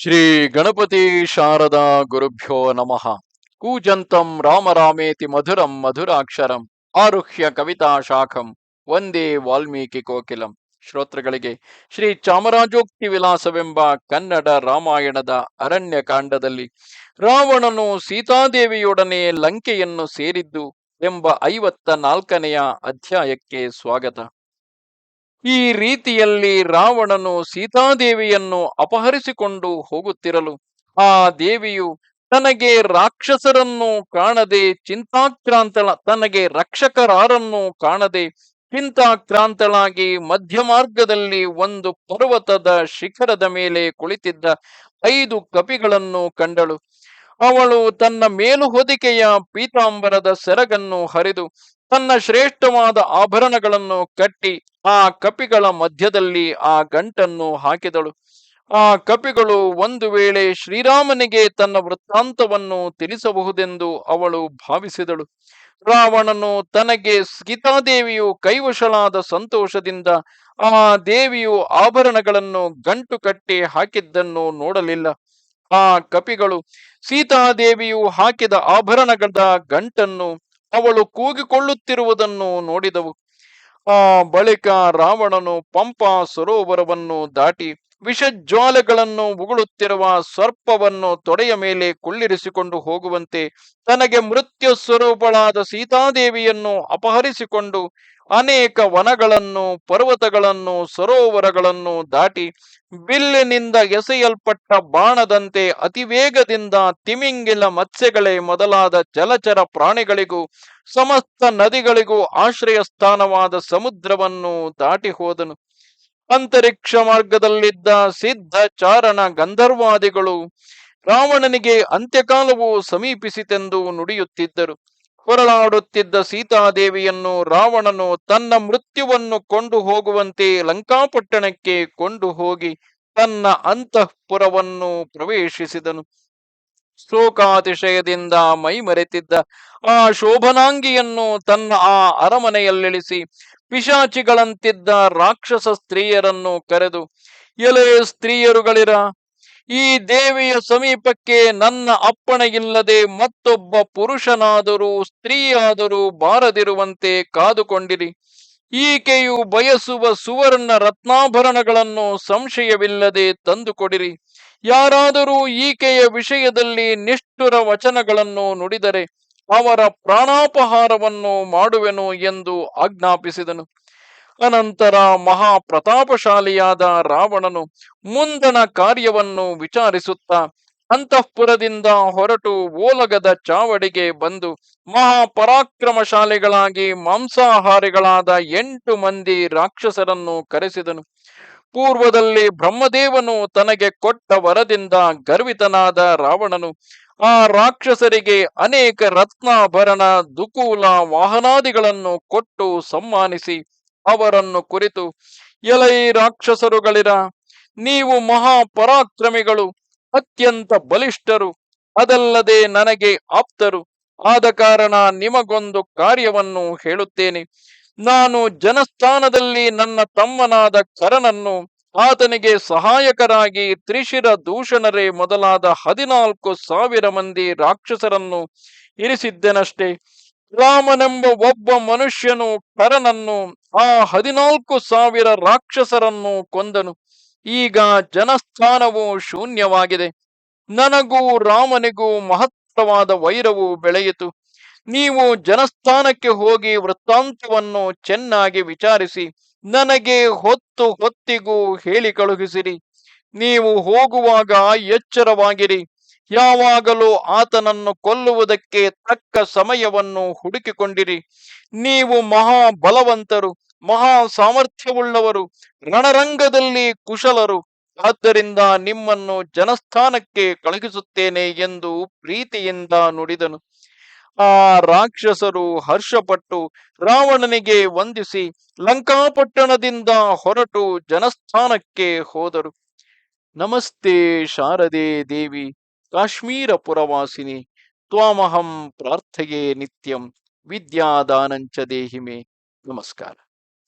ಶ್ರೀ ಗಣಪತಿ ಶಾರದಾ ಗುರುಭ್ಯೋ ನಮಃ. ಕೂಜಂತಂ ರಾಮರಾಮೇತಿ ಮಧುರಂ ಮಧುರಾಕ್ಷರಂ ಆರುಹ್ಯ ಕವಿತಾ ಶಾಖಂ ವಂದೇ ವಾಲ್ಮೀಕಿ ಕೋಕಿಲಂ. ಶ್ರೋತೃಗಳಿಗೆ ಶ್ರೀ ಚಾಮರಾಜೋಕ್ತಿ ವಿಲಾಸವೆಂಬ ಕನ್ನಡ ರಾಮಾಯಣದ ಅರಣ್ಯ ಕಾಂಡದಲ್ಲಿ ರಾವಣನು ಸೀತಾದೇವಿಯೊಡನೆ ಲಂಕೆಯನ್ನು ಸೇರಿದ್ದು ಎಂಬ ಐವತ್ತ ನಾಲ್ಕನೆಯ ಅಧ್ಯಾಯಕ್ಕೆ ಸ್ವಾಗತ. ಈ ರೀತಿಯಲ್ಲಿ ರಾವಣನು ಸೀತಾದೇವಿಯನ್ನು ಅಪಹರಿಸಿಕೊಂಡು ಹೋಗುತ್ತಿರಲು ಆ ದೇವಿಯು ತನಗೆ ರಾಕ್ಷಸರನ್ನು ಕಾಣದೆ ಚಿಂತಾಕ್ರಾಂತಳ, ತನಗೆ ರಕ್ಷಕರಾರನ್ನು ಕಾಣದೆ ಚಿಂತಾಕ್ರಾಂತಳಾಗಿ ಮಧ್ಯ ಮಾರ್ಗದಲ್ಲಿ ಒಂದು ಪರ್ವತದ ಶಿಖರದ ಮೇಲೆ ಕುಳಿತಿದ್ದ ಐದು ಕಪಿಗಳನ್ನು ಕಂಡಳು. ಅವಳು ತನ್ನ ಮೇಲು ಹೊದಿಕೆಯ ಪೀತಾಂಬರದ ಸೆರಗನ್ನು ಹರಿದು ತನ್ನ ಶ್ರೇಷ್ಠವಾದ ಆಭರಣಗಳನ್ನು ಕಟ್ಟಿ ಆ ಕಪಿಗಳ ಮಧ್ಯದಲ್ಲಿ ಆ ಗಂಟನ್ನು ಹಾಕಿದಳು. ಆ ಕಪಿಗಳು ಒಂದು ವೇಳೆ ಶ್ರೀರಾಮನಿಗೆ ತನ್ನ ವೃತ್ತಾಂತವನ್ನು ತಿಳಿಸಬಹುದೆಂದು ಅವಳು ಭಾವಿಸಿದಳು. ರಾವಣನು ತನಗೆ ಸೀತಾದೇವಿಯು ಕೈವಶಳಾದ ಸಂತೋಷದಿಂದ ಆ ದೇವಿಯು ಆಭರಣಗಳನ್ನು ಗಂಟು ಕಟ್ಟಿ ಹಾಕಿದ್ದನ್ನು ನೋಡಲಿಲ್ಲ. ಆ ಕಪಿಗಳು ಸೀತಾದೇವಿಯು ಹಾಕಿದ ಆಭರಣಗಳ ಗಂಟನ್ನು ಅವಳು ಕೂಗಿಕೊಳ್ಳುತ್ತಿರುವುದನ್ನು ನೋಡಿದವು. ಆ ಬಳಿಕ ರಾವಣನು ಪಂಪಾ ಸರೋವರವನ್ನು ದಾಟಿ ವಿಷಜ್ವಾಲೆಗಳನ್ನು ಉಗುಳುತ್ತಿರುವ ಸರ್ಪವನ್ನು ತೊಡೆಯ ಮೇಲೆ ಕುಳ್ಳಿರಿಸಿಕೊಂಡು ಹೋಗುವಂತೆ ತನಗೆ ಮೃತ್ಯು ಸ್ವರೂಪಳಾದ ಸೀತಾದೇವಿಯನ್ನು ಅಪಹರಿಸಿಕೊಂಡು ಅನೇಕ ವನಗಳನ್ನು, ಪರ್ವತಗಳನ್ನು, ಸರೋವರಗಳನ್ನು ದಾಟಿ ಬಿಲ್ಲಿನಿಂದ ಎಸೆಯಲ್ಪಟ್ಟ ಬಾಣದಂತೆ ಅತಿವೇಗದಿಂದ ತಿಮಿಂಗಿಲ ಮತ್ಸ್ಯಗಳೇ ಮೊದಲಾದ ಜಲಚರ ಪ್ರಾಣಿಗಳಿಗೂ, ಸಮಸ್ತ ನದಿಗಳಿಗೂ ಆಶ್ರಯ ಸ್ಥಾನವಾದ ಸಮುದ್ರವನ್ನು ದಾಟಿ ಹೋದನು. ಅಂತರಿಕ್ಷ ಮಾರ್ಗದಲ್ಲಿದ್ದ ಸಿದ್ಧ ಚಾರಣ ಗಂಧರ್ವಾದಿಗಳು ರಾವಣನಿಗೆ ಅಂತ್ಯಕಾಲವು ಸಮೀಪಿಸಿತೆಂದು ನುಡಿಯುತ್ತಿದ್ದರು. ಹೊರಳಾಡುತ್ತಿದ್ದ ಸೀತಾದೇವಿಯನ್ನು ರಾವಣನು ತನ್ನ ಮೃತ್ಯುವನ್ನು ಕೊಂಡು ಹೋಗುವಂತೆ ಲಂಕಾಪಟ್ಟಣಕ್ಕೆ ಕೊಂಡು ಹೋಗಿ ತನ್ನ ಅಂತಃಪುರವನ್ನು ಪ್ರವೇಶಿಸಿದನು. ಶೋಕಾತಿಶಯದಿಂದ ಮೈಮರೆತಿದ್ದ ಆ ಶೋಭನಾಂಗಿಯನ್ನು ತನ್ನ ಆ ಅರಮನೆಯಲ್ಲಿಳಿಸಿ ಪಿಶಾಚಿಗಳಂತಿದ್ದ ರಾಕ್ಷಸ ಸ್ತ್ರೀಯರನ್ನು ಕರೆದು, ಎಲೆ ಸ್ತ್ರೀಯರುಗಳಿರ, ಈ ದೇವಿಯ ಸಮೀಪಕ್ಕೆ ನನ್ನ ಅಪ್ಪಣೆಯಿಲ್ಲದೆ ಮತ್ತೊಬ್ಬ ಪುರುಷನಾದರೂ ಸ್ತ್ರೀಯಾದರೂ ಬಾರದಿರುವಂತೆ ಕಾದುಕೊಂಡಿರಿ. ಈಕೆಯು ಬಯಸುವ ಸುವರ್ಣ ರತ್ನಾಭರಣಗಳನ್ನು ಸಂಶಯವಿಲ್ಲದೆ ತಂದುಕೊಡಿರಿ. ಯಾರಾದರೂ ಈಕೆಯ ವಿಷಯದಲ್ಲಿ ನಿಷ್ಠುರ ವಚನಗಳನ್ನು ನುಡಿದರೆ ಅವರ ಪ್ರಾಣಾಪಹಾರವನ್ನು ಮಾಡುವೆನು ಎಂದು ಆಜ್ಞಾಪಿಸಿದನು. ಅನಂತರ ಮಹಾಪ್ರತಾಪಶಾಲಿಯಾದ ರಾವಣನು ಮುಂದನ ಕಾರ್ಯವನ್ನು ವಿಚಾರಿಸುತ್ತಾ ಅಂತಃಪುರದಿಂದ ಹೊರಟು ಓಲಗದ ಚಾವಡಿಗೆ ಬಂದು ಮಹಾಪರಾಕ್ರಮಶಾಲಿಗಳಾಗಿ ಮಾಂಸಾಹಾರಿಗಳಾದ ಎಂಟು ಮಂದಿ ರಾಕ್ಷಸರನ್ನು ಕರೆಸಿದನು. ಪೂರ್ವದಲ್ಲಿ ಬ್ರಹ್ಮದೇವನು ತನಗೆ ಕೊಟ್ಟ ವರದಿಂದ ಗರ್ವಿತನಾದ ರಾವಣನು ಆ ರಾಕ್ಷಸರಿಗೆ ಅನೇಕ ರತ್ನಾಭರಣ, ದುಕೂಲ ವಾಹನಾದಿಗಳನ್ನು ಕೊಟ್ಟು ಸಮ್ಮಾನಿಸಿ ಅವರನ್ನು ಕುರಿತು, ಎಲೈ ರಾಕ್ಷಸರುಗಳಿರ, ನೀವು ಮಹಾಪರಾಕ್ರಮಿಗಳು, ಅತ್ಯಂತ ಬಲಿಷ್ಠರು, ಅದಲ್ಲದೆ ನನಗೆ ಆಪ್ತರು. ಆದ ಕಾರಣ ನಿಮಗೊಂದು ಕಾರ್ಯವನ್ನು ಹೇಳುತ್ತೇನೆ. ನಾನು ಜನಸ್ಥಾನದಲ್ಲಿ ನನ್ನ ತಮ್ಮನಾದ ಕರನನ್ನು ಆತನಿಗೆ ಸಹಾಯಕರಾಗಿ ತ್ರಿಶಿರ ದೂಷಣರೇ ಮೊದಲಾದ ಹದಿನಾಲ್ಕು ಸಾವಿರ ಮಂದಿ ರಾಕ್ಷಸರನ್ನು ಇರಿಸಿದ್ದೆನಷ್ಟೇ. ರಾಮನೆಂಬ ಒಬ್ಬ ಮನುಷ್ಯನು ಕರನನ್ನು ಆ ಹದಿನಾಲ್ಕು ಸಾವಿರ ರಾಕ್ಷಸರನ್ನು ಕೊಂದನು. ಈಗ ಜನಸ್ಥಾನವು ಶೂನ್ಯವಾಗಿದೆ. ನನಗೂ ರಾಮನಿಗೂ ಮಹತ್ತರವಾದ ವೈರವು ಬೆಳೆಯಿತು. ನೀವು ಜನಸ್ಥಾನಕ್ಕೆ ಹೋಗಿ ವೃತ್ತಾಂತವನ್ನು ಚೆನ್ನಾಗಿ ವಿಚಾರಿಸಿ. ನನಗೆ ಹೊತ್ತು ಹೊತ್ತಿಗೂ ಹೇಳಿ ಕಳುಹಿಸಿರಿ. ನೀವು ಹೋಗುವಾಗ ಎಚ್ಚರವಾಗಿರಿ. ಯಾವಾಗಲೂ ಆತನನ್ನು ಕೊಲ್ಲುವುದಕ್ಕೆ ತಕ್ಕ ಸಮಯವನ್ನು ಹುಡುಕಿಕೊಂಡಿರಿ. ನೀವು ಮಹಾ ಬಲವಂತರು ಮಹಾ ಸಾಮರ್ಥ್ಯವುಳ್ಳವರು ರಣರಂಗದಲ್ಲಿ ಕುಶಲರು. ಆದ್ದರಿಂದ ನಿಮ್ಮನ್ನು ಜನಸ್ಥಾನಕ್ಕೆ ಕಳುಹಿಸುತ್ತೇನೆ ಎಂದು ಪ್ರೀತಿಯಿಂದ ನುಡಿದನು. ಆ ರಾಕ್ಷಸರು ಹರ್ಷಪಟ್ಟು ರಾವಣನಿಗೆ ವಂದಿಸಿ ಲಂಕಾಪಟ್ಟಣದಿಂದ ಹೊರಟು ಜನಸ್ಥಾನಕ್ಕೆ ಹೋದರು. ನಮಸ್ತೆ ಶಾರದೆ ದೇವಿ ಕಾಶ್ಮೀರ ಪುರವಾಸಿನಿ ತ್ವಾಮಹಂ ಪ್ರಾರ್ಥೆಯೇ ನಿತ್ಯಂ, ವಿದ್ಯಾದಾನಂಚ ದೇಹಿಮೆ. ನಮಸ್ಕಾರ.